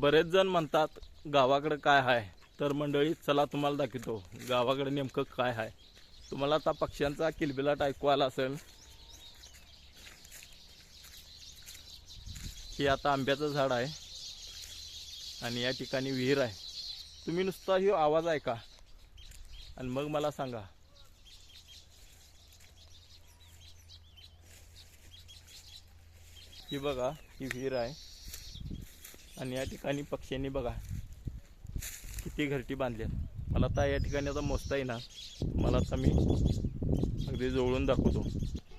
बरेच जण म्हणतात गावाकडं काय आहे तर मंडळी चला तुम्हाला दाखवतो गावाकडे नेमकं काय आहे तुम्हाला आता पक्ष्यांचा किलबिलाट ऐकू आला असेल. हे आता आंब्याचं झाड आहे आणि या ठिकाणी विहीर आहे. तुम्ही नुसता ही आवाज ऐका आणि मग मला सांगा. ही बघा ही विहीर आहे. आणि या ठिकाणी पक्ष्यांनी बघा किती घरटी बांधल्या मला आता या ठिकाणी आता मोजता येईना. मला आता मी अगदी जवळून दाखवतो.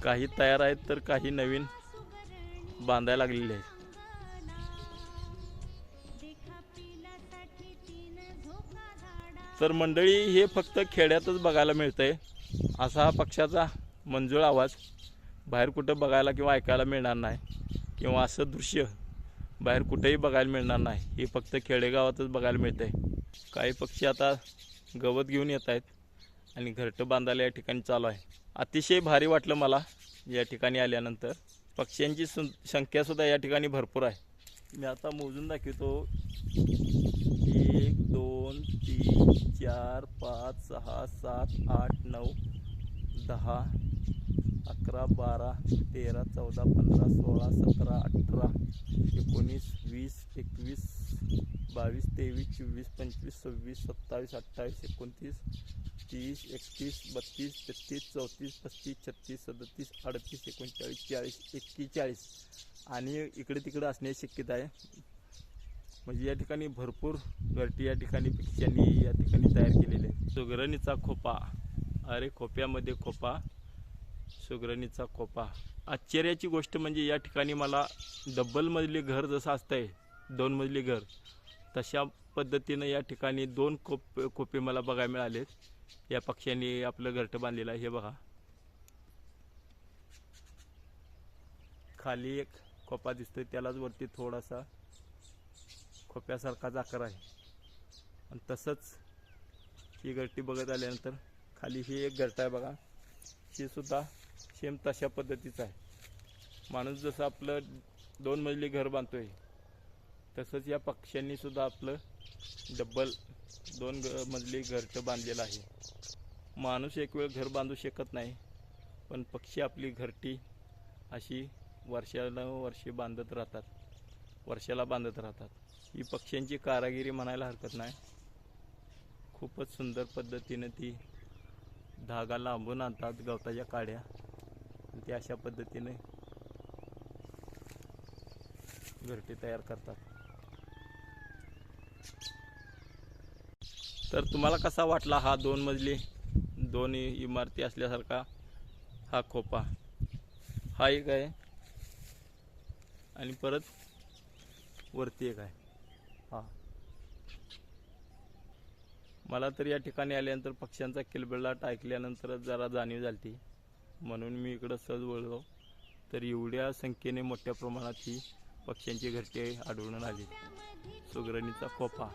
काही तयार आहेत तर काही नवीन बांधायला लागलेले आहेत. तर मंडळी हे फक्त खेड्यातच बघायला मिळतंय. असा हा पक्षाचा मंजूळ आवाज. बाहेर कुठं बघायला किंवा ऐकायला मिळणार नाही. किंवा असं दृश्य बाहेर कुठेही बघायला मिळणार नाही. हे फक्त खेडेगावातच बघायला मिळते काही पक्षी आता गवत घेऊन येत आहेत आणि घरटं बांधायला या ठिकाणी चालू आहे. अतिशय भारी वाटलं मला या ठिकाणी आल्यानंतर. पक्ष्यांची सं संख्यासुद्धा या ठिकाणी भरपूर आहे. मी आता मोजून दाखवतो. एक दोन तीन चार पाच सहा सात आठ नऊ दहा अकरा बारा तेरा चौदा पंधरा सोळा सतरा अठरा एकोणीस वीस एकवीस बावीस तेवीस चोवीस पंचवीस सव्वीस सत्तावीस अठ्ठावीस एकोणतीस तीस एकतीस बत्तीस तेहतीस चौतीस पस्तीस छत्तीस सदतीस अडतीस एकोणचाळीस चाळीस एक्केचाळीस. आणि इकडे तिकडे असण्याची शक्यता आहे. म्हणजे या ठिकाणी भरपूर घरटी या ठिकाणी पिक्चरनी या ठिकाणी तयार केलेले आहे सुगरणीचा खोपा. अरे खोप्यामध्ये खोपा. सुगरणीचा खोपा आश्चर्याची गोष्ट म्हणजे या ठिकाणी मला डबल मजली घर जसं असतंय दोन मजली घर तशा पद्धतीनं या ठिकाणी दोन खोप खोपे मला बघायला मिळालेत. या पक्ष्यांनी आपलं घरटं बांधलेलं आहे हे बघा. खाली एक खोपा दिसतोय त्यालाच वरती थोडासा खोप्यासारखाच आकार आहे. आणि तसंच ही घरटी बघत आल्यानंतर खाली ही एक घरटा आहे बघा. ही सुद्धा सेम तशा पद्धतीचं आहे. माणूस जसं आपलं दोन मजली घर बांधतो आहे तसंच या पक्ष्यांनी सुद्धा आपलं डब्बल दोन ग मजली घरटं बांधलेलं आहे. माणूस एक वेळ घर बांधू शकत नाही पण पक्षी आपली घरटी अशी वर्षाला वर्षे बांधत राहतात वर्षाला बांधत राहतात. ही पक्ष्यांची कारागिरी म्हणायला हरकत नाही. खूपच सुंदर पद्धतीनं ती धागा लांबून आणतात गवताच्या काड्या. ते अशा पद्धतीने घरटे तयार करतात. तर तुम्हाला कसा वाटला हा दोन मजली? दोन इमारती असल्यासारखा हा खोपा. हा एक आहे. आणि परत वरती एक आहे. हा. मला तर या ठिकाणी आल्यानंतर पक्ष्यांचा किलबिलाट ऐकल्यानंतर जरा जाणीव झाली म्हणून मी इकडं सहज वळलो. तर एवढ्या संख्येने मोठ्या प्रमाणात ही पक्ष्यांची घरटे आढळून आली. सुगरणीचा खोपा